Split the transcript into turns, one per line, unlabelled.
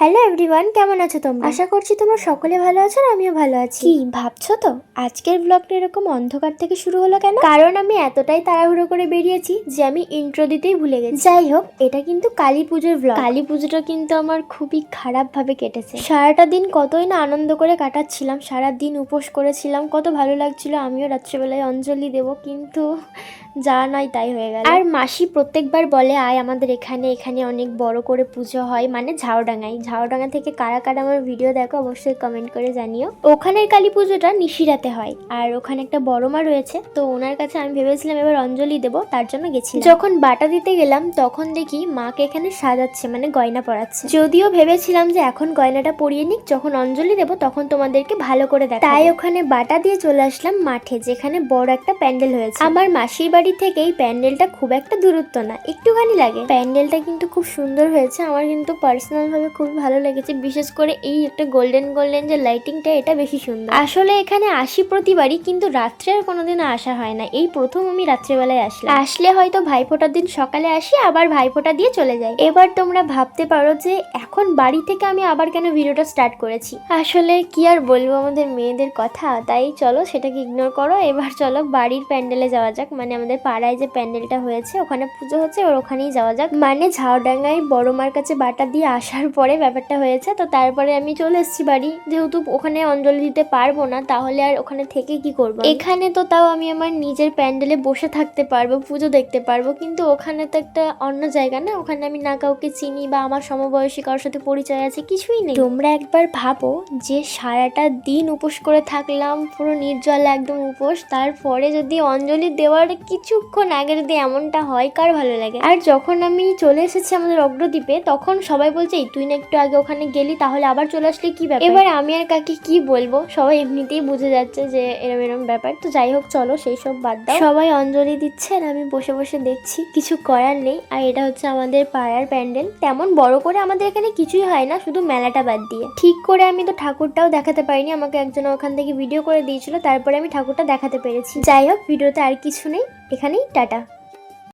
Hello everyone কেমন আছো তোমরা? আশা করছি তোমরা সকলে ভালো আছো আর আমিও ভালো আছি। কি ভাবছ তো? আজকের ব্লগটা এরকম অন্ধকার থেকে শুরু হলো কেন? কারণ আমি এতটাই তাড়াহুড়ো করে বেরিয়েছি যে আমি ইন্ট্রো দিতেই ভুলে গেছি। যাই হোক এটা কিন্তু কালী পুজোর ব্লগ কালী পুজোটা কিন্তু আমার খুবই খারাপ ভাবে কেটেছে। সারাটা দিন কতই না আনন্দ করে কাটাচ্ছিলাম সারা দিন উপোস করেছিলাম কত ভালো লাগছিল আমিও রাত্রেবেলায় অঞ্জলি দেব কিন্তু যা নয় তাই হয়ে গেল। আর মাসি প্রত্যেকবার বলে, আয় আমাদের এখানে এখানে অনেক বড় করে পুজো হয়। মানে ঝাউডাঙ্গায়। ঝাউডাঙ্গা থেকে কারা কারা আমার ভিডিও দেখো, অবশ্যই কমেন্ট করে জানিও। ওখানের কালী পুজোটা নিশিরাতে হয়। আর ওখানে একটা বড় মা রয়েছে, তো ওনার কাছে আমি ভেবেছিলাম এবার অঞ্জলি দেব, তার জন্য গেছি যখন বাটা দিতে গেলাম, তখন দেখি মাকে এখানে সাজাচ্ছে মানে গয়না পরাচ্ছে। যদিও ভেবেছিলাম যে এখন গয়নাটা পরিয়ে নিক, যখন অঞ্জলি দেব, তখন তোমাদেরকে ভালো করে দেখ তাই ওখানে বাটা দিয়ে চলে আসলাম মাঠে, যেখানে বড় একটা প্যান্ডেল হয়েছে। আমার মাসির বাড়ি থেকে এই প্যান্ডেলটা খুব একটা দূরত্ব না, একটুখানি লাগে। প্যান্ডেলটা কিন্তু খুব সুন্দর হয়েছে, আমার কিন্তু পার্সোনাল ভাবে খুবই ভালো লেগেছে, বিশেষ করে এই একটা গোল্ডেন গোল্ডেন যে লাইটিংটা, এটা বেশি সুন্দর। আসলে এখানে আসি প্রতিবারই কিন্তু রাত্রে আর কোনোদিন আসা হয় না, এই প্রথম আমি রাত্রেবেলায় আসলাম। আসলে হয়তো ভাইফোঁটার দিন সকালে আসি, আবার ভাইফোঁটা দিয়ে চলে যাই। এবার তোমরা ভাবতে পারো যে এখন বাড়ি থেকে আমি আবার কেন ভিডিওটা স্টার্ট করেছি? আসলে কি আর বলব, আমাদের মেয়েদের কথা, তাই চলো সেটাকে ইগনোর করো, এবার চলো বাড়ির প্যান্ডেলে যাওয়া যাক মানে আমাদের পাড়ায় যে প্যান্ডেলটা হয়েছে, ওখানে পুজো হচ্ছে ওর ওখানেই যাওয়া যাক। মানে ঝাড়ডাঙ্গায় বড় মার কাছে বাটা দিয়ে আসার পরে ব্যাপারটা হয়েছে, তো তারপরে আমি চলে এসেছি বাড়ি। যেহেতু ওখানে অঞ্জলি দিতে পারব না, তাহলে আর ওখানে থেকে কি করব এখানে তো তাও আমি আমার নিজের প্যান্ডেলে বসে থাকতে পারব, পুজো দেখতে পারব, কিন্তু ওখানে তো একটা অন্য জায়গা না, ওখানে আমি না কাউকে চিনি বা আমার সমবয়সী কারোর সাথে পরিচয় আছে, কিছুই নেই। তোমরা একবার ভাবো যে সারাটা দিন উপোস করে থাকলাম, পুরো নির্জল একদম উপোস, তারপরে যদি অঞ্জলি দেওয়ার কিছুক্ষণ আগে যদি এমনটা হয় কার ভালো লাগে? আর যখন আমি চলে এসেছি আমাদের অগ্রদ্বীপে তখন সবাই বলছে "এই, তুই না একটু আগে ওখানে গেলি তাহলে আবার চলে আসলে কি ব্যাপার? এবার আমি আর কাকে কি বলব সবাই এমনিতেই বুঝে যাচ্ছে যে এরম এরম ব্যাপার। তো যাই হোক চলো সেই সব বাদ দাও। সবাই অঞ্জলি দিচ্ছে আর আমি বসে বসে দেখছি কিছু করার নেই। আর এটা হচ্ছে আমাদের পাড়ার প্যান্ডেল। তেমন বড় করে আমাদের এখানে কিছুই হয় না শুধু মেলাটা বাদ দিয়ে। ঠিক করে আমি তো ঠাকুরটাও দেখাতে পারিনি আমাকে একজন ওখান থেকে ভিডিও করে দিয়েছিল তারপরে আমি ঠাকুরটা দেখাতে পেরেছি। যাই হোক ভিডিওতে আর কিছু নেই। এখানেই টাটা